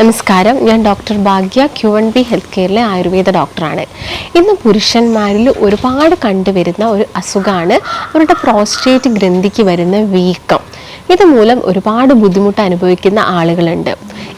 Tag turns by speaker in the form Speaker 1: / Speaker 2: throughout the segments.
Speaker 1: നമസ്കാരം. ഞാൻ doctor Bhagya Q N B health കെയറിലെ Ayurveda ഡോക്ടറാണ്. ഇന്ന് പുരുഷന്മാരിൽ ഒരുപാട് കണ്ടുവരുന്ന ഒരു അസുഖമാണ് അവരുടെ പ്രോസ്റ്റേറ്റ് ഗ്രന്ഥിക്ക് വരുന്ന വീക്കം. ഇതുമൂലം ഒരുപാട് ബുദ്ധിമുട്ട് അനുഭവിക്കുന്ന ആളുകളുണ്ട്.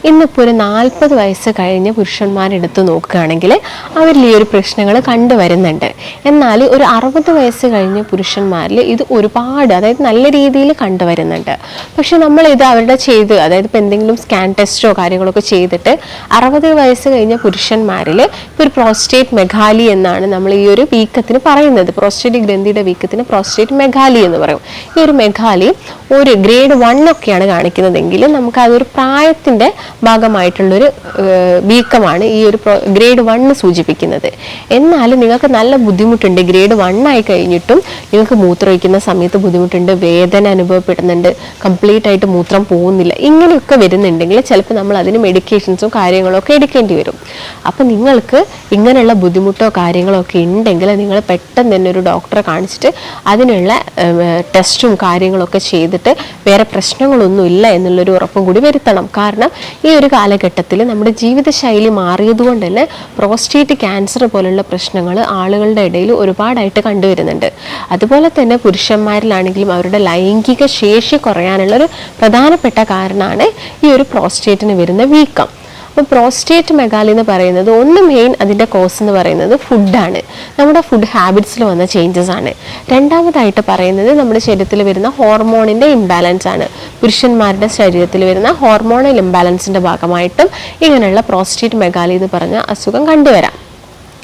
Speaker 1: ഇന്നിപ്പോൾ ഒരു നാൽപ്പത് വയസ്സ് കഴിഞ്ഞ പുരുഷന്മാരെടുത്ത് നോക്കുകയാണെങ്കിൽ അവരിൽ ഈ ഒരു പ്രശ്നങ്ങൾ കണ്ടുവരുന്നുണ്ട്. എന്നാൽ ഒരു അറുപത് വയസ്സ് കഴിഞ്ഞ പുരുഷന്മാരിൽ ഇത് ഒരുപാട് അതായത് നല്ല രീതിയിൽ കണ്ടുവരുന്നുണ്ട്. പക്ഷെ നമ്മൾ ഇത് അവരുടെ ചെയ്ത് അതായത് ഇപ്പോൾ എന്തെങ്കിലും സ്കാൻ ടെസ്റ്റോ കാര്യങ്ങളൊക്കെ ചെയ്തിട്ട് അറുപത് വയസ്സ് കഴിഞ്ഞ പുരുഷന്മാരിൽ ഇപ്പോൾ ഒരു പ്രോസ്റ്റേറ്റ് മെഗാലി എന്നാണ് നമ്മൾ ഈ ഒരു വീക്കത്തിന് പറയുന്നത്. പ്രോസ്റ്റേറ്റ് ഗ്രന്ഥിയുടെ വീക്കത്തിന് പ്രോസ്റ്റേറ്റ് മെഗാലി എന്ന് പറയും. ഈ ഒരു മെഗാലി ഒരു ഗ്രേഡ് വൺ ഒക്കെയാണ് കാണിക്കുന്നതെങ്കിൽ നമുക്ക് അതൊരു പ്രായത്തിന്റെ ഭാഗമായിട്ടുള്ളൊരു വീക്കമാണ് ഈ ഒരു ഗ്രേഡ് വണ്ണ് സൂചിപ്പിക്കുന്നത്. എന്നാൽ നിങ്ങൾക്ക് നല്ല ബുദ്ധിമുട്ടുണ്ട്. ഗ്രേഡ് ആയി കഴിഞ്ഞിട്ടും നിങ്ങൾക്ക് മൂത്രമൊഴിക്കുന്ന സമയത്ത് ബുദ്ധിമുട്ടുണ്ട് വേദന അനുഭവപ്പെടുന്നുണ്ട് കംപ്ലീറ്റ് ആയിട്ട് മൂത്രം പോകുന്നില്ല ഇങ്ങനെയൊക്കെ വരുന്നുണ്ടെങ്കിൽ ചിലപ്പോൾ നമ്മൾ അതിന് മെഡിക്കേഷൻസും കാര്യങ്ങളോ ഒക്കെ എടുക്കേണ്ടി വരും. അപ്പം നിങ്ങൾക്ക് ഇങ്ങനെയുള്ള ബുദ്ധിമുട്ടോ കാര്യങ്ങളോ ഒക്കെ ഉണ്ടെങ്കിൽ നിങ്ങൾ പെട്ടെന്ന് തന്നെ ഒരു ഡോക്ടറെ കാണിച്ചിട്ട് അതിനുള്ള ടെസ്റ്റും കാര്യങ്ങളൊക്കെ ചെയ്തിട്ട് വേറെ പ്രശ്നങ്ങളൊന്നും ഇല്ല എന്നുള്ളൊരു ഉറപ്പും കൂടി വരുത്തണം. കാരണം ഈ ഒരു കാലഘട്ടത്തിൽ നമ്മുടെ ജീവിതശൈലി മാറിയതുകൊണ്ട് തന്നെ പ്രോസ്റ്റേറ്റ് ക്യാൻസർ പോലുള്ള പ്രശ്നങ്ങൾ ആളുകളുടെ ഇടയിൽ ഒരുപാടായിട്ട് കണ്ടുവരുന്നുണ്ട്. അതുപോലെ തന്നെ പുരുഷന്മാരിലാണെങ്കിലും അവരുടെ ലൈംഗിക ശേഷി കുറയാനുള്ളൊരു പ്രധാനപ്പെട്ട കാരണമാണ് ഈ ഒരു പ്രോസ്റ്റേറ്റിന് വരുന്ന വീക്കം. അപ്പോൾ പ്രോസ്റ്റേറ്റ് മെഗാലി എന്ന് പറയുന്നത് ഒന്ന് മെയിൻ അതിന്റെ കോസ് എന്ന് പറയുന്നത് ഫുഡാണ് നമ്മുടെ ഫുഡ് ഹാബിറ്റ്സിൽ വന്ന ചേഞ്ചസ് ആണ്. രണ്ടാമതായിട്ട് പറയുന്നത് നമ്മുടെ ശരീരത്തിൽ വരുന്ന ഹോർമോണിന്റെ ഇംബാലൻസ് ആണ്. പുരുഷന്മാരുടെ ശരീരത്തിൽ വരുന്ന ഹോർമോണൽ ഇംബാലൻസിന്റെ ഭാഗമായിട്ടും ഇങ്ങനെയുള്ള പ്രോസ്റ്റേറ്റ് മെഗാലി എന്ന് പറഞ്ഞ അസുഖം കണ്ടുവരാം.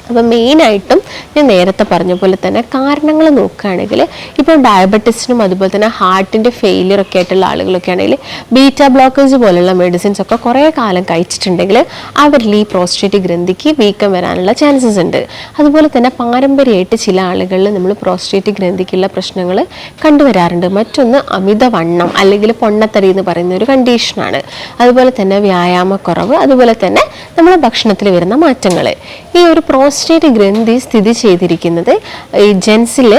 Speaker 1: അപ്പോൾ മെയിനായിട്ടും ഞാൻ നേരത്തെ പറഞ്ഞ പോലെ തന്നെ കാരണങ്ങൾ നോക്കുകയാണെങ്കിൽ ഇപ്പോൾ ഡയബറ്റീസിനും അതുപോലെ തന്നെ ഹാർട്ടിന്റെ ഫെയിലിയർ ഒക്കെ ആയിട്ടുള്ള ആളുകളൊക്കെ ആണെങ്കിൽ ബീറ്റ ബ്ലോക്കേഴ്സ് പോലുള്ള മെഡിസിൻസ് ഒക്കെ കുറേ കാലം കഴിച്ചിട്ടുണ്ടെങ്കിൽ അവരിൽ ഈ പ്രോസ്റ്റേറ്റ് ഗ്രന്ഥിക്ക് വീക്കം വരാനുള്ള ചാൻസസ് ഉണ്ട്. അതുപോലെ തന്നെ പാരമ്പര്യമായിട്ട് ചില ആളുകളിൽ നമ്മൾ പ്രോസ്റ്റേറ്റ് ഗ്രന്ഥിക്കുള്ള പ്രശ്നങ്ങൾ കണ്ടുവരാറുണ്ട്. മറ്റൊന്ന് അമിതവണ്ണം അല്ലെങ്കിൽ പൊണ്ണത്തടി എന്ന് പറയുന്ന ഒരു കണ്ടീഷനാണ് അതുപോലെ തന്നെ വ്യായാമക്കുറവ് അതുപോലെ തന്നെ നമ്മുടെ ഭക്ഷണത്തിൽ വരുന്ന മാറ്റങ്ങൾ. ഈ ഒരു പ്രോസ്റ്റേറ്റ് ഗ്രന്ഥി സ്ഥിതി ചെയ്തിരിക്കുന്നത് ഈ ജെൻസിൽ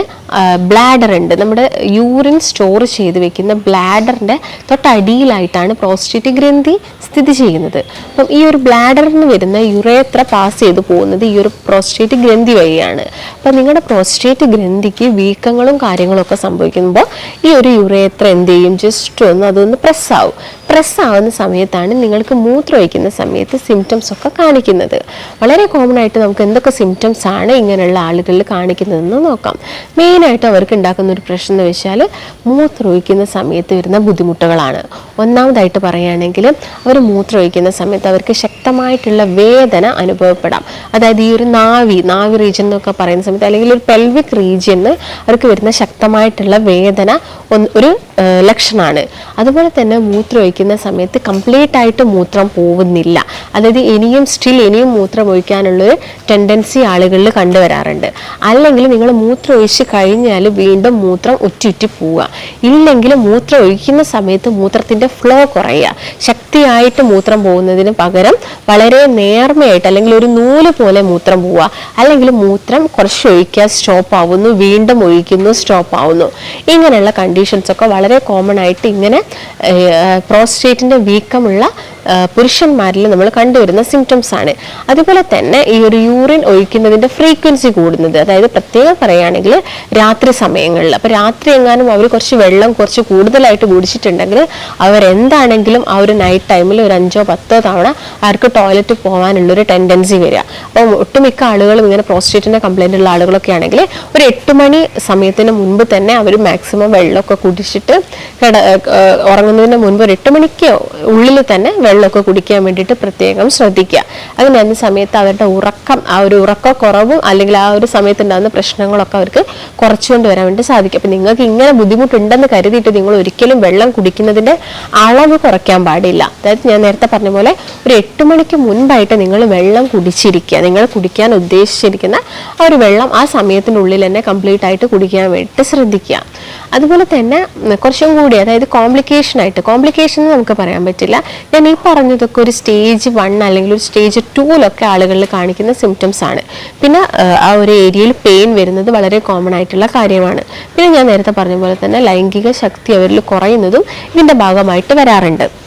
Speaker 1: ബ്ലാഡർ ഉണ്ട്. നമ്മുടെ യൂറിൻ സ്റ്റോർ ചെയ്ത് വെക്കുന്ന ബ്ലാഡറിന്റെ തൊട്ടടിയിലായിട്ടാണ് പ്രോസ്റ്റേറ്റ് ഗ്രന്ഥി സ്ഥിതി ചെയ്യുന്നത്. അപ്പം ഈ ഒരു ബ്ലാഡറിൽ നിന്ന് വരുന്ന യുറേത്ര പാസ് ചെയ്ത് പോകുന്നത് ഈ ഒരു പ്രോസ്റ്റേറ്റ് ഗ്രന്ഥി വഴിയാണ്. അപ്പം നിങ്ങളുടെ പ്രോസ്റ്റേറ്റ് ഗ്രന്ഥിക്ക് വീക്കങ്ങളും കാര്യങ്ങളൊക്കെ സംഭവിക്കുമ്പോൾ ഈ ഒരു യുറേത്ര എന്ത് ചെയ്യും? ജസ്റ്റ് ഒന്ന് അതൊന്ന് പ്രസ്സാവും ആവും. പ്രസ് ആവുന്ന സമയത്താണ് നിങ്ങൾക്ക് മൂത്രമൊഴിക്കുന്ന സമയത്ത് സിംറ്റംസ് ഒക്കെ കാണിക്കുന്നത്. വളരെ കോമൺ ആയിട്ട് നമുക്ക് എന്തൊക്കെ സിംറ്റംസ് ആണ് ഇങ്ങനെയുള്ള ആളുകളിൽ കാണിക്കുന്നതെന്ന് നോക്കാം. മെയിനായിട്ട് അവർക്ക് ഉണ്ടാക്കുന്ന ഒരു പ്രശ്നം എന്ന് വെച്ചാൽ മൂത്രമൊഴിക്കുന്ന സമയത്ത് വരുന്ന ബുദ്ധിമുട്ടുകളാണ്. ഒന്നാമതായിട്ട് പറയുകയാണെങ്കിൽ അവർ മൂത്രമൊഴിക്കുന്ന സമയത്ത് അവർക്ക് ശക്തമായിട്ടുള്ള വേദന അനുഭവപ്പെടാം. അതായത് ഈ ഒരു നാവി നാവി റീജിയൻ എന്നൊക്കെ പറയുന്ന സമയത്ത് അല്ലെങ്കിൽ ഒരു പെൽവിക് റീജിയന് അവർക്ക് വരുന്ന ശക്തമായിട്ടുള്ള വേദന ഒരു ലക്ഷണമാണ് അതുപോലെ തന്നെ മൂത്രമൊഴിക്കുന്ന സമയത്ത് കംപ്ലീറ്റ് ആയിട്ട് മൂത്രം പോകുന്നില്ല അതായത് ഇനിയും സ്റ്റിൽ ഇനിയും മൂത്രം ഒഴിക്കാനുള്ളൊരു ടെൻഡൻസി ആളുകളിൽ കണ്ടുവരാറുണ്ട്. അല്ലെങ്കിൽ നിങ്ങൾ മൂത്രം ഒഴിച്ച് കഴിഞ്ഞാൽ വീണ്ടും മൂത്രം ഉറ്റുറ്റി പോവുക. ഇല്ലെങ്കിൽ മൂത്രം ഒഴിക്കുന്ന സമയത്ത് മൂത്രത്തിന്റെ ഫ്ലോ കുറയുക. ശക്തിയായിട്ട് മൂത്രം പോകുന്നതിന് പകരം വളരെ നേർമയായിട്ട് അല്ലെങ്കിൽ ഒരു നൂൽ പോലെ മൂത്രം പോവുക. അല്ലെങ്കിൽ മൂത്രം കുറച്ച് ഒഴിക്കുക സ്റ്റോപ്പ് ആവുന്നു വീണ്ടും ഒഴിക്കുന്നു സ്റ്റോപ്പ് ആവുന്നു. ഇങ്ങനെയുള്ള കണ്ടീഷൻസ് ഒക്കെ വളരെ കോമൺ ആയിട്ട് ഇങ്ങനെ പ്രോസ്റ്റേറ്റിന്റെ വീക്കമുള്ള പുരുഷന്മാരിൽ നമ്മൾ കണ്ടുവരുന്ന സിംറ്റംസ് ആണ്. അതുപോലെ തന്നെ ഈ ഒരു യൂറിൻ ഒഴിക്കുന്നതിന്റെ ഫ്രീക്വൻസി കൂടുന്നത്. അതായത് പ്രത്യേകം പറയുകയാണെങ്കിൽ രാത്രി സമയങ്ങളിൽ. അപ്പോൾ രാത്രി എങ്ങാനും അവർ കുറച്ച് വെള്ളം കുറച്ച് കൂടുതലായിട്ട് കുടിച്ചിട്ടുണ്ടെങ്കിൽ അവരെന്താണെങ്കിലും ആ ഒരു നൈറ്റ് ടൈമിൽ ഒരു അഞ്ചോ പത്തോ തവണ അവർക്ക് ടോയ്ലറ്റ് പോകാനുള്ളൊരു ടെൻഡൻസി വരിക. അപ്പോൾ ഒട്ടുമിക്ക ആളുകളും ഇങ്ങനെ പ്രോസ്റ്റേറ്റിന്റെ കംപ്ലൈന്റ് ഉള്ള ആളുകളൊക്കെ ആണെങ്കിൽ ഒരു എട്ട് മണി സമയത്തിന് മുൻപ് തന്നെ അവർ മാക്സിമം വെള്ളമൊക്കെ കുടിച്ചിട്ട് കിട ഉറങ്ങുന്നതിന് മുൻപ് ഒരു എട്ട് മണിക്ക് ഉള്ളിൽ തന്നെ വെള്ളമൊക്കെ കുടിക്കാൻ വേണ്ടിയിട്ട് പ്രത്യേകം ശ്രദ്ധിക്കുക. അങ്ങനെ സമയത്ത് അവരുടെ ഉറക്കം ആ ഒരു ഉറക്കക്കുറവും അല്ലെങ്കിൽ ആ ഒരു സമയത്ത് ഉണ്ടാകുന്ന പ്രശ്നങ്ങളൊക്കെ അവർക്ക് കുറച്ചുകൊണ്ട് വരാൻ വേണ്ടി സാധിക്കും. അപ്പം നിങ്ങൾക്ക് ഇങ്ങനെ ബുദ്ധിമുട്ടുണ്ടെന്ന് കരുതിയിട്ട് നിങ്ങൾ ഒരിക്കലും വെള്ളം കുടിക്കുന്നതിന്റെ അളവ് കുറയ്ക്കാൻ പാടില്ല. അതായത് ഞാൻ നേരത്തെ പറഞ്ഞ പോലെ ഒരു എട്ട് മണിക്ക് മുൻപായിട്ട് നിങ്ങൾ വെള്ളം കുടിച്ചിരിക്കുക. നിങ്ങൾ കുടിക്കാൻ ഉദ്ദേശിച്ചിരിക്കുന്ന ആ ഒരു വെള്ളം ആ സമയത്തിനുള്ളിൽ തന്നെ കംപ്ലീറ്റ് ആയിട്ട് കുടിക്കാൻ വേണ്ടിയിട്ട് ശ്രദ്ധിക്കുക. അതുപോലെ തന്നെ കുറച്ചും കൂടി അതായത് കോംപ്ലിക്കേഷൻ ആയിട്ട് കോംപ്ലിക്കേഷൻ നമുക്ക് പറയാൻ പറ്റില്ല. ഞാൻ ഈ പറഞ്ഞതൊക്കെ ഒരു സ്റ്റേജ് വൺ അല്ലെങ്കിൽ ഒരു സ്റ്റേജ് ടൂലൊക്കെ ആളുകളിൽ കാണിക്കുന്ന സിംറ്റംസ് ആണ്. പിന്നെ ആ, ഒരു ഏരിയയിൽ പെയിൻ വരുന്നത് വളരെ കോമൺ ആയിട്ടുള്ള കാര്യമാണ്. പിന്നെ ഞാൻ നേരത്തെ പറഞ്ഞ പോലെ തന്നെ ലൈംഗിക ശക്തി അവരിൽ കുറയുന്നതും ഇതിന്റെ ഭാഗമായിട്ട് വരാറുണ്ട്.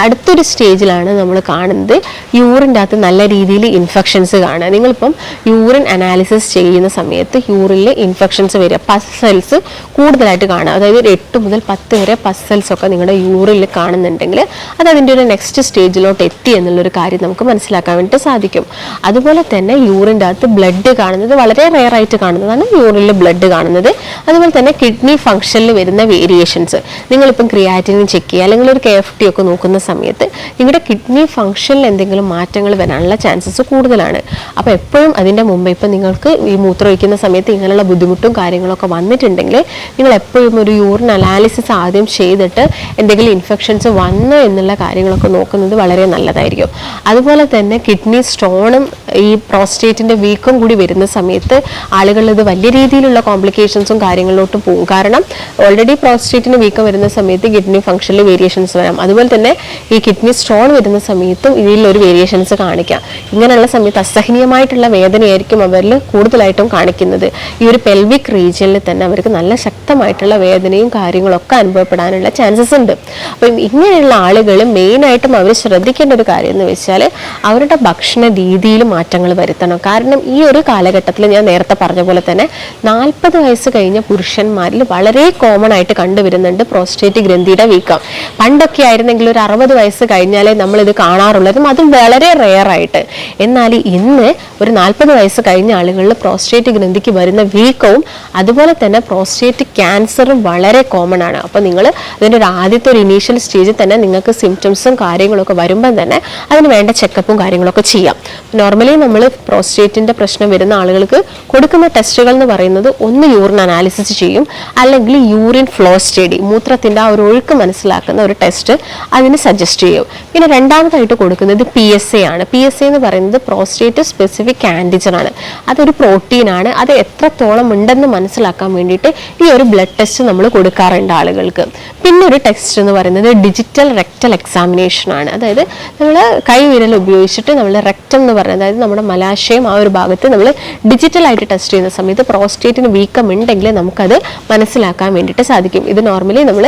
Speaker 1: അടുത്തൊരു സ്റ്റേജിലാണ് നമ്മൾ കാണുന്നത് യൂറിന്റെ അകത്ത് നല്ല രീതിയിൽ ഇൻഫെക്ഷൻസ് കാണുക. നിങ്ങളിപ്പം യൂറിൻ അനാലിസിസ് ചെയ്യുന്ന സമയത്ത് യൂറിനിൽ ഇൻഫെക്ഷൻസ് വരിക. പസ് സെൽസ് കൂടുതലായിട്ട് കാണുക. അതായത് ഒരു എട്ട് മുതൽ പത്ത് വരെ പസ് സെൽസ് ഒക്കെ നിങ്ങളുടെ യൂറിനിൽ കാണുന്നുണ്ടെങ്കിൽ അത് അതിന്റെ ഒരു നെക്സ്റ്റ് സ്റ്റേജിലോട്ട് എത്തി എന്നുള്ളൊരു കാര്യം നമുക്ക് മനസ്സിലാക്കാൻ വേണ്ടിയിട്ട് സാധിക്കും. അതുപോലെ തന്നെ യൂറിന്റെ അകത്ത് ബ്ലഡ് കാണുന്നത് വളരെ റെയർ ആയിട്ട് കാണുന്നതാണ് യൂറിനിൽ ബ്ലഡ് കാണുന്നത്. അതുപോലെ തന്നെ കിഡ്നി ഫംഗ്ഷനിൽ വരുന്ന വേരിയേഷൻസ് നിങ്ങളിപ്പം ക്രിയാറ്റിനും ചെക്ക് ചെയ്യുക. അല്ലെങ്കിൽ ഒരു കെ എഫ് ടി ഒക്കെ നോക്കുന്ന സമയത്ത് നിങ്ങളുടെ കിഡ്നി ഫംഗ്ഷനിൽ എന്തെങ്കിലും മാറ്റങ്ങൾ വരാനുള്ള ചാൻസസ് കൂടുതലാണ്. അപ്പോൾ എപ്പോഴും അതിന്റെ മുമ്പ് ഇപ്പം നിങ്ങൾക്ക് ഈ മൂത്രം ഒഴിക്കുന്ന സമയത്ത് ഇങ്ങനെയുള്ള ബുദ്ധിമുട്ടും കാര്യങ്ങളൊക്കെ വന്നിട്ടുണ്ടെങ്കിൽ നിങ്ങൾ എപ്പോഴും ഒരു യൂറിൻ അനാലിസിസ് ആദ്യം ചെയ്തിട്ട് എന്തെങ്കിലും ഇൻഫെക്ഷൻസ് വന്നു എന്നുള്ള കാര്യങ്ങളൊക്കെ നോക്കുന്നത് വളരെ നല്ലതായിരിക്കും. അതുപോലെ തന്നെ കിഡ്നി സ്റ്റോണും ഈ പ്രോസ്റ്റേറ്റിന്റെ വീക്കും കൂടി വരുന്ന സമയത്ത് ആളുകളിൽ ഇത് വലിയ രീതിയിലുള്ള കോംപ്ലിക്കേഷൻസും കാര്യങ്ങളിലോട്ടും പോകും. കാരണം ഓൾറെഡി പ്രോസ്റ്റേറ്റിന് വീക്കം വരുന്ന സമയത്ത് കിഡ്നി ഫംഗ്ഷനിൽ വേരിയേഷൻസ് വരാം. അതുപോലെ തന്നെ ഈ കിഡ്നി സ്റ്റോൺ വരുന്ന സമയത്തും ഇതിലൊരു വേരിയേഷൻസ് കാണിക്കാം. ഇങ്ങനെയുള്ള സമയത്ത് അസഹനീയമായിട്ടുള്ള വേദനയായിരിക്കും അവരിൽ കൂടുതലായിട്ടും കാണിക്കുന്നത്. ഈ ഒരു പെൽവിക് റീജിയനിൽ തന്നെ അവർക്ക് നല്ല ശക്തമായിട്ടുള്ള വേദനയും കാര്യങ്ങളൊക്കെ അനുഭവപ്പെടാനുള്ള ചാൻസസ് ഉണ്ട്. അപ്പം ഇങ്ങനെയുള്ള ആളുകൾ മെയിനായിട്ടും അവർ ശ്രദ്ധിക്കേണ്ട ഒരു കാര്യം എന്ന് വെച്ചാൽ അവരുടെ ഭക്ഷണ രീതിയിൽ മാറ്റങ്ങൾ വരുത്തണം. കാരണം ഈ ഒരു കാലഘട്ടത്തിൽ ഞാൻ നേരത്തെ പറഞ്ഞ പോലെ തന്നെ നാൽപ്പത് വയസ്സ് കഴിഞ്ഞ പുരുഷന്മാരിൽ വളരെ കോമൺ ആയിട്ട് കണ്ടുവരുന്നുണ്ട് പ്രോസ്റ്റേറ്റ് ഗ്രന്ഥിയുടെ വീക്കം. പണ്ടൊക്കെ ആയിരുന്നെങ്കിൽ ഒരു അറുപത് വയസ്സ് കഴിഞ്ഞാലേ നമ്മൾ ഇത് കാണാറുള്ളതും അതും വളരെ റെയർ ആയിട്ട്. എന്നാൽ ഇന്ന് ഒരു നാൽപ്പത് വയസ്സ് കഴിഞ്ഞ ആളുകളിൽ പ്രോസ്റ്റേറ്റ് ഗ്രന്ഥിക്ക് വരുന്ന വീക്കവും അതുപോലെ തന്നെ പ്രോസ്റ്റേറ്റ് ക്യാൻസറും വളരെ കോമൺ ആണ്. അപ്പോൾ നിങ്ങൾ അതിന്റെ ഒരു ആദ്യത്തെ ഒരു ഇനീഷ്യൽ സ്റ്റേജിൽ തന്നെ നിങ്ങൾക്ക് സിംറ്റംസും കാര്യങ്ങളൊക്കെ വരുമ്പം തന്നെ അതിന് വേണ്ട ചെക്കപ്പും കാര്യങ്ങളൊക്കെ ചെയ്യാം. നോർമലി നമ്മൾ പ്രോസ്റ്റേറ്റിന്റെ പ്രശ്നം വരുന്ന ആളുകൾക്ക് കൊടുക്കുന്ന ടെസ്റ്റുകൾ എന്ന് പറയുന്നത് ഒന്ന് യൂറിൻ അനാലിസിസ് ചെയ്യും. അല്ലെങ്കിൽ യൂറിൻ ഫ്ലോ സ്റ്റഡി മൂത്രത്തിന്റെ ആ ഒരു ഒഴുക്ക് മനസ്സിലാക്കുന്ന ഒരു ടെസ്റ്റ് അതിന് സജസ്റ്റ് ചെയ്യും. പിന്നെ രണ്ടാമതായിട്ട് കൊടുക്കുന്നത് പി എസ് എ ആണ്. പി എസ് എ എന്ന് പറയുന്നത് പ്രോസ്റ്റേറ്റ് സ്പെസിഫിക് ആന്റിജൻ ആണ്. അതൊരു പ്രോട്ടീനാണ് അത് എത്രത്തോളം ഉണ്ടെന്ന് മനസ്സിലാക്കാൻ വേണ്ടിയിട്ട് ഈ ഒരു ബ്ലഡ് ടെസ്റ്റ് നമ്മൾ കൊടുക്കാറുണ്ട് ആളുകൾക്ക്. പിന്നെ ഒരു ടെസ്റ്റ് എന്ന് പറയുന്നത് ഡിജിറ്റൽ റെക്ടൽ എക്സാമിനേഷൻ ആണ്. അതായത് നമ്മൾ കൈവിരൽ ഉപയോഗിച്ചിട്ട് നമ്മൾ റെക്ടം എന്ന് പറയുന്നത് അതായത് നമ്മുടെ മലാശയം ആ ഒരു ഭാഗത്ത് നമ്മൾ ഡിജിറ്റലായിട്ട് ടെസ്റ്റ് ചെയ്യുന്ന സമയത്ത് പ്രോസ്റ്റേറ്റിന് വീക്കം ഉണ്ടെങ്കിൽ നമുക്കത് മനസ്സിലാക്കാൻ വേണ്ടിയിട്ട് സാധിക്കും. ഇത് നോർമലി നമ്മൾ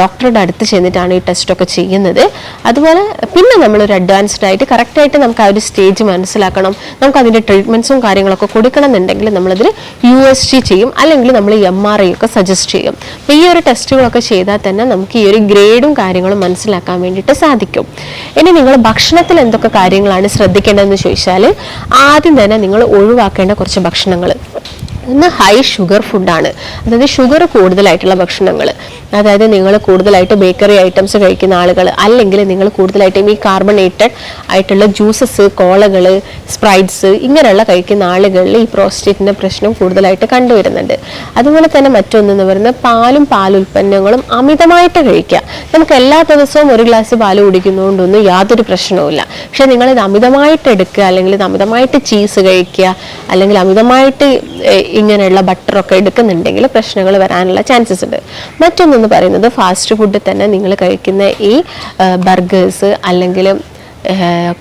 Speaker 1: ഡോക്ടറുടെ അടുത്ത് ചെന്നിട്ടാണ് ഈ ടെസ്റ്റൊക്കെ ചെയ്യുന്നത്. അതുപോലെ പിന്നെ നമ്മളൊരു അഡ്വാൻസ്ഡ് ആയിട്ട് കറക്റ്റായിട്ട് നമുക്ക് ആ ഒരു സ്റ്റേജ് മനസ്സിലാക്കണം. നമുക്ക് അതിന്റെ ട്രീറ്റ്മെന്റ്സും കാര്യങ്ങളൊക്കെ കൊടുക്കണം എന്നുണ്ടെങ്കിൽ നമ്മളതിൽ യു എസ് ജി ചെയ്യും. അല്ലെങ്കിൽ നമ്മൾ എം ആർ ഐ ഒക്കെ സജസ്റ്റ് ചെയ്യും. അപ്പോൾ ഈ ഒരു ടെസ്റ്റുകളൊക്കെ ചെയ്താൽ തന്നെ നമുക്ക് ഈ ഒരു ഗ്രേഡും കാര്യങ്ങളും മനസ്സിലാക്കാൻ വേണ്ടിയിട്ട് സാധിക്കും. ഇനി നിങ്ങൾ ഭക്ഷണത്തിൽ എന്തൊക്കെ കാര്യങ്ങളാണ് ശ്രദ്ധിക്കേണ്ടതെന്ന് ചോദിച്ചാൽ ആദ്യം തന്നെ നിങ്ങൾ ഒഴിവാക്കേണ്ട കുറച്ച് ഭക്ഷണങ്ങൾ. ഒന്ന് ഹൈ ഷുഗർ ഫുഡാണ് അതായത് ഷുഗർ കൂടുതലായിട്ടുള്ള ഭക്ഷണങ്ങൾ. അതായത് നിങ്ങൾ കൂടുതലായിട്ട് ബേക്കറി ഐറ്റംസ് കഴിക്കുന്ന ആളുകൾ അല്ലെങ്കിൽ നിങ്ങൾ കൂടുതലായിട്ടും ഈ കാർബണേറ്റഡ് ആയിട്ടുള്ള ജ്യൂസസ് കോളകൾ സ്പ്രൈറ്റ്സ് ഇങ്ങനെയുള്ള കഴിക്കുന്ന ആളുകളിൽ ഈ പ്രോസ്റ്റേറ്റിന്റെ പ്രശ്നം കൂടുതലായിട്ട് കണ്ടുവരുന്നുണ്ട്. അതുപോലെ തന്നെ മറ്റൊന്നെന്ന് പറയുന്നത് പാലും പാലുൽപ്പന്നങ്ങളും അമിതമായിട്ട് കഴിക്കുക. നമുക്ക് എല്ലാ ദിവസവും ഒരു ഗ്ലാസ് പാൽ കുടിക്കുന്നതുകൊണ്ടൊന്നും യാതൊരു പ്രശ്നവുമില്ല പക്ഷെ നിങ്ങളിത് അമിതമായിട്ട് എടുക്കുക അല്ലെങ്കിൽ ഇത് അമിതമായിട്ട് ചീസ് കഴിക്കുക അല്ലെങ്കിൽ അമിതമായിട്ട് ഇങ്ങനെയുള്ള ബട്ടറൊക്കെ എടുക്കുന്നുണ്ടെങ്കിൽ പ്രശ്നങ്ങൾ വരാനുള്ള ചാൻസസ് ഉണ്ട്. മറ്റൊന്നെന്ന് പറയുന്നത് ഫാസ്റ്റ് ഫുഡ് തന്നെ നിങ്ങൾ കഴിക്കുന്ന ഈ ബർഗേഴ്സ് അല്ലെങ്കിൽ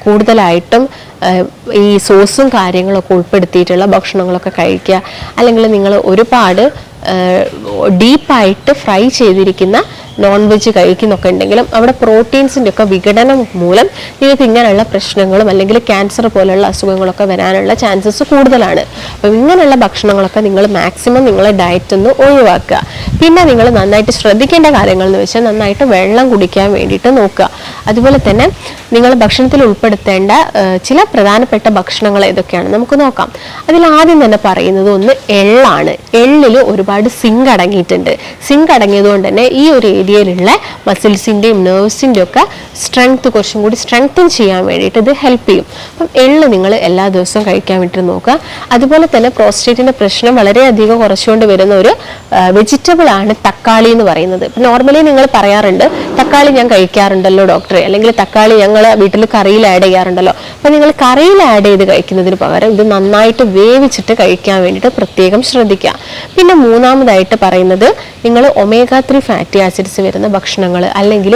Speaker 1: കൂടുതലായിട്ടും ഈ സോസും കാര്യങ്ങളൊക്കെ ഉൾപ്പെടുത്തിയിട്ടുള്ള ഭക്ഷണങ്ങളൊക്കെ കഴിക്കുക. അല്ലെങ്കിൽ നിങ്ങൾ ഒരുപാട് ഡീപ്പായിട്ട് ഫ്രൈ ചെയ്തിരിക്കുന്ന നോൺ വെജ് കഴിക്കുന്നൊക്കെ ഉണ്ടെങ്കിലും അവിടെ പ്രോട്ടീൻസിന്റെ ഒക്കെ വിഘടനം മൂലം നിങ്ങൾക്ക് ഇങ്ങനെയുള്ള പ്രശ്നങ്ങളും അല്ലെങ്കിൽ ക്യാൻസർ പോലെയുള്ള അസുഖങ്ങളൊക്കെ വരാനുള്ള ചാൻസസ് കൂടുതലാണ്. അപ്പം ഇങ്ങനെയുള്ള ഭക്ഷണങ്ങളൊക്കെ നിങ്ങൾ മാക്സിമം നിങ്ങളെ ഡയറ്റ് ഒന്ന് ഒഴിവാക്കുക. പിന്നെ നിങ്ങൾ നന്നായിട്ട് ശ്രദ്ധിക്കേണ്ട കാര്യങ്ങൾ എന്ന് വെച്ചാൽ നന്നായിട്ട് വെള്ളം കുടിക്കാൻ വേണ്ടിയിട്ട് നോക്കുക. അതുപോലെ തന്നെ നിങ്ങൾ ഭക്ഷണത്തിൽ ഉൾപ്പെടുത്തേണ്ട ചില പ്രധാനപ്പെട്ട ഭക്ഷണങ്ങൾ ഏതൊക്കെയാണ്? നമുക്ക് നോക്കാം. അതിൽ ആദ്യം തന്നെ പറയുന്നത് ഒന്ന് എള്ളാണ്. എള്ളിൽ ഒരുപാട് സിങ്ക് അടങ്ങിയിട്ടുണ്ട്. സിങ്ക് അടങ്ങിയത് കൊണ്ട് തന്നെ ഈ ഒരു ഏരിയയിലുള്ള മസിൽസിന്റെയും നെർവ്സിന്റെയും ഒക്കെ സ്ട്രെങ്ത് കുറച്ചും കൂടി സ്ട്രെങ്തൻ ചെയ്യാൻ വേണ്ടിയിട്ട് ഇത് ഹെൽപ്പ് ചെയ്യും. അപ്പം എള്ള് നിങ്ങൾ എല്ലാ ദിവസവും കഴിക്കാൻ വേണ്ടിയിട്ട് നോക്കുക. അതുപോലെ തന്നെ പ്രോസ്റ്റേറ്റിന്റെ പ്രശ്നം വളരെയധികം കുറച്ചുകൊണ്ട് വരുന്ന ഒരു വെജിറ്റബിൾ ആണ് തക്കാളി എന്ന് പറയുന്നത്. നോർമലി നിങ്ങൾ പറയാറുണ്ട് തക്കാളി ഞാൻ കഴിക്കാറുണ്ടല്ലോ ഡോക്ടറെ അല്ലെങ്കിൽ തക്കാളി ഞങ്ങൾ വീട്ടിൽ കറിയിൽ ആഡ് ചെയ്യാറുണ്ടല്ലോ. അപ്പം നിങ്ങൾ കറിയിൽ ആഡ് ചെയ്ത് കഴിക്കുന്നതിന് പകരം ഇത് നന്നായിട്ട് വേവിച്ചിട്ട് കഴിക്കാൻ വേണ്ടിയിട്ട് പ്രത്യേകം ശ്രദ്ധിക്കുക. പിന്നെ മൂന്നാമതായിട്ട് പറയുന്നത് നിങ്ങൾ ഒമേഗ ത്രീ ഫാറ്റി ആസിഡ്സ് വരുന്ന ഭക്ഷണങ്ങൾ അല്ലെങ്കിൽ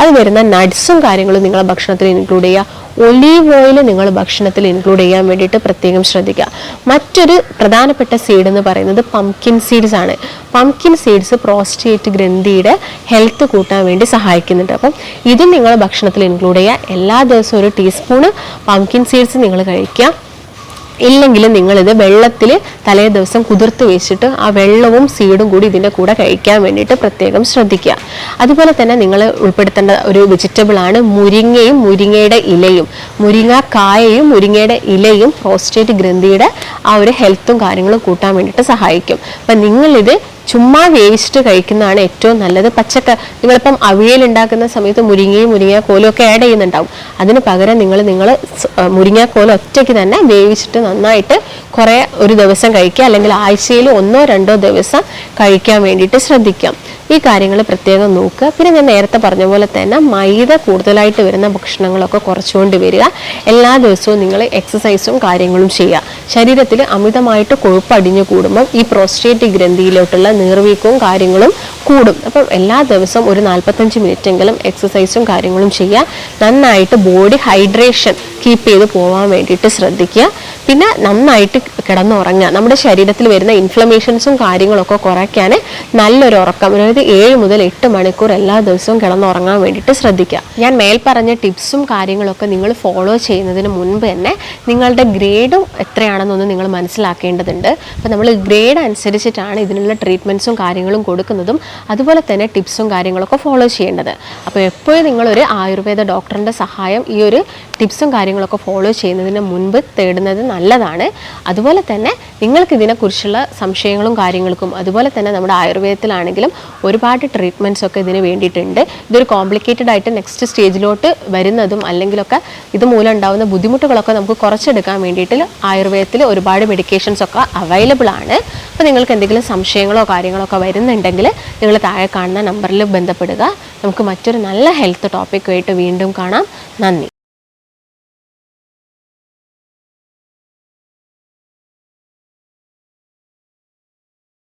Speaker 1: അത് വരുന്ന നട്ട്സും കാര്യങ്ങളും നിങ്ങളെ ഭക്ഷണത്തിൽ ഇൻക്ലൂഡ് ചെയ്യുക. ഒലീവ് ഓയിൽ നിങ്ങൾ ഭക്ഷണത്തിൽ ഇൻക്ലൂഡ് ചെയ്യാൻ വേണ്ടിയിട്ട് പ്രത്യേകം ശ്രദ്ധിക്കുക. മറ്റൊരു പ്രധാനപ്പെട്ട സീഡ് എന്ന് പറയുന്നത് പംകിൻ സീഡ്സ് ആണ്. പംകിൻ സീഡ്സ് പ്രോസ്റ്റേറ്റ് ഗ്രന്ഥിയുടെ ഹെൽത്ത് കൂട്ടാൻ വേണ്ടി സഹായിക്കുന്നുണ്ട്. അപ്പം ഇതും നിങ്ങൾ ഭക്ഷണത്തിൽ ഇൻക്ലൂഡ് ചെയ്യുക. എല്ലാ ദിവസവും ഒരു ടീസ്പൂണ് പംകിൻ സീഡ്സ് നിങ്ങൾ കഴിക്കുക. ഇല്ലെങ്കിൽ നിങ്ങളിത് വെള്ളത്തിൽ തലേ ദിവസം കുതിർത്ത് വെച്ചിട്ട് ആ വെള്ളവും സീഡും കൂടി ഇതിന്റെ കൂടെ കഴിക്കാൻ വേണ്ടിയിട്ട് പ്രത്യേകം ശ്രദ്ധിക്കുക. അതുപോലെ തന്നെ നിങ്ങൾ ഉൾപ്പെടുത്തേണ്ട ഒരു വെജിറ്റബിൾ ആണ് മുരിങ്ങയും മുരിങ്ങയുടെ ഇലയും. മുരിങ്ങ കായയും മുരിങ്ങയുടെ ഇലയും പ്രോസ്റ്റേറ്റ് ഗ്രന്ഥിയുടെ ആ ഒരു ഹെൽത്തും കാര്യങ്ങളും കൂട്ടാൻ വേണ്ടിയിട്ട് സഹായിക്കും. അപ്പം നിങ്ങളിത് ചുമ്മാ വേസ്റ്റ് കഴിക്കുന്നതാണ് ഏറ്റവും നല്ലത്. പച്ചക്ക നിങ്ങളിപ്പം അവിയൽ ഉണ്ടാക്കുന്ന സമയത്ത് മുരിങ്ങയും മുരിങ്ങാക്കോലും ഒക്കെ ആഡ് ചെയ്യുന്നുണ്ടാവും. അതിന് പകരം നിങ്ങൾ നിങ്ങൾ മുരിങ്ങാക്കോൽ ഒറ്റയ്ക്ക് തന്നെ വേവിച്ചിട്ട് നന്നായിട്ട് കുറേ ഒരു ദിവസം കഴിക്കുക. അല്ലെങ്കിൽ ആഴ്ചയിൽ ഒന്നോ രണ്ടോ ദിവസം കഴിക്കാൻ വേണ്ടിയിട്ട് ശ്രദ്ധിക്കാം. ഈ കാര്യങ്ങൾ പ്രത്യേകം നോക്കുക. പിന്നെ ഞാൻ നേരത്തെ പറഞ്ഞ പോലെ തന്നെ മൈദ കൂടുതലായിട്ട് വരുന്ന ഭക്ഷണങ്ങളൊക്കെ കുറച്ചുകൊണ്ട് വരിക. എല്ലാ ദിവസവും നിങ്ങൾ എക്സസൈസും കാര്യങ്ങളും ചെയ്യുക. ശരീരത്തിൽ അമിതമായിട്ട് കൊഴുപ്പ് അടിഞ്ഞു കൂടുമ്പോൾ ഈ പ്രോസ്റ്റേറ്റ് ഗ്രന്ഥിയിലോട്ടുള്ള നീർവീക്കവും കാര്യങ്ങളും കൂടും. അപ്പം എല്ലാ ദിവസവും ഒരു നാൽപ്പത്തഞ്ച് എങ്കിലും എക്സസൈസും കാര്യങ്ങളും ചെയ്യുക. നന്നായിട്ട് ബോഡി ഹൈഡ്രേഷൻ കീപ്പ് ചെയ്ത് പോകാൻ വേണ്ടിയിട്ട് ശ്രദ്ധിക്കുക. പിന്നെ നന്നായിട്ട് കിടന്നുറങ്ങുക. നമ്മുടെ ശരീരത്തിൽ വരുന്ന ഇൻഫ്ലമേഷൻസും കാര്യങ്ങളൊക്കെ കുറയ്ക്കാൻ നല്ലൊരു ഉറക്കം അതായത് ഏഴ് മുതൽ എട്ട് മണിക്കൂർ എല്ലാ ദിവസവും കിടന്നുറങ്ങാൻ വേണ്ടിയിട്ട് ശ്രദ്ധിക്കുക. ഞാൻ മേൽ പറഞ്ഞ ടിപ്സും കാര്യങ്ങളൊക്കെ നിങ്ങൾ ഫോളോ ചെയ്യുന്നതിന് മുൻപ് തന്നെ നിങ്ങളുടെ ഗ്രേഡും എത്രയാണെന്നൊന്ന് നിങ്ങൾ മനസ്സിലാക്കേണ്ടതുണ്ട്. അപ്പോൾ നമ്മൾ ഗ്രേഡ് അനുസരിച്ചിട്ടാണ് ഇതിനുള്ള ട്രീറ്റ്മെന്റ്സും കാര്യങ്ങളും കൊടുക്കുന്നതും അതുപോലെ തന്നെ ടിപ്സും കാര്യങ്ങളൊക്കെ ഫോളോ ചെയ്യേണ്ടത്. അപ്പോൾ എപ്പോഴും നിങ്ങളൊരു ആയുർവേദ ഡോക്ടറിന്റെ സഹായം ഈ ഒരു ടിപ്സും കാര്യങ്ങളൊക്കെ ഫോളോ ചെയ്യുന്നതിന് മുൻപ് തേടുന്നത് നല്ലതാണ്. അതുപോലെ തന്നെ നിങ്ങൾക്ക് ഇതിനെക്കുറിച്ചുള്ള സംശയങ്ങളും കാര്യങ്ങൾക്കും അതുപോലെ തന്നെ നമ്മുടെ ആയുർവേദത്തിലാണെങ്കിലും ഒരുപാട് ട്രീറ്റ്മെന്റ്സ് ഒക്കെ ഇതിന് വേണ്ടിയിട്ടുണ്ട്. ഇതൊരു കോംപ്ലിക്കേറ്റഡ് ആയിട്ട് നെക്സ്റ്റ് സ്റ്റേജിലോട്ട് വരുന്നതും അല്ലെങ്കിലൊക്കെ ഇത് മൂലം ഉണ്ടാകുന്ന ബുദ്ധിമുട്ടുകളൊക്കെ നമുക്ക് കുറച്ചെടുക്കാൻ വേണ്ടിയിട്ട് ആയുർവേദത്തിൽ ഒരുപാട് മെഡിക്കേഷൻസ് ഒക്കെ അവൈലബിൾ ആണ്. അപ്പോൾ നിങ്ങൾക്ക് എന്തെങ്കിലും സംശയങ്ങളോ കാര്യങ്ങളോ ഒക്കെ വരുന്നുണ്ടെങ്കിൽ നിങ്ങൾ താഴെ കാണുന്ന നമ്പറിൽ ബന്ധപ്പെടുക. നമുക്ക് മറ്റൊരു നല്ല ഹെൽത്ത് ടോപ്പിക്കുമായിട്ട് വീണ്ടും കാണാം. നന്ദി.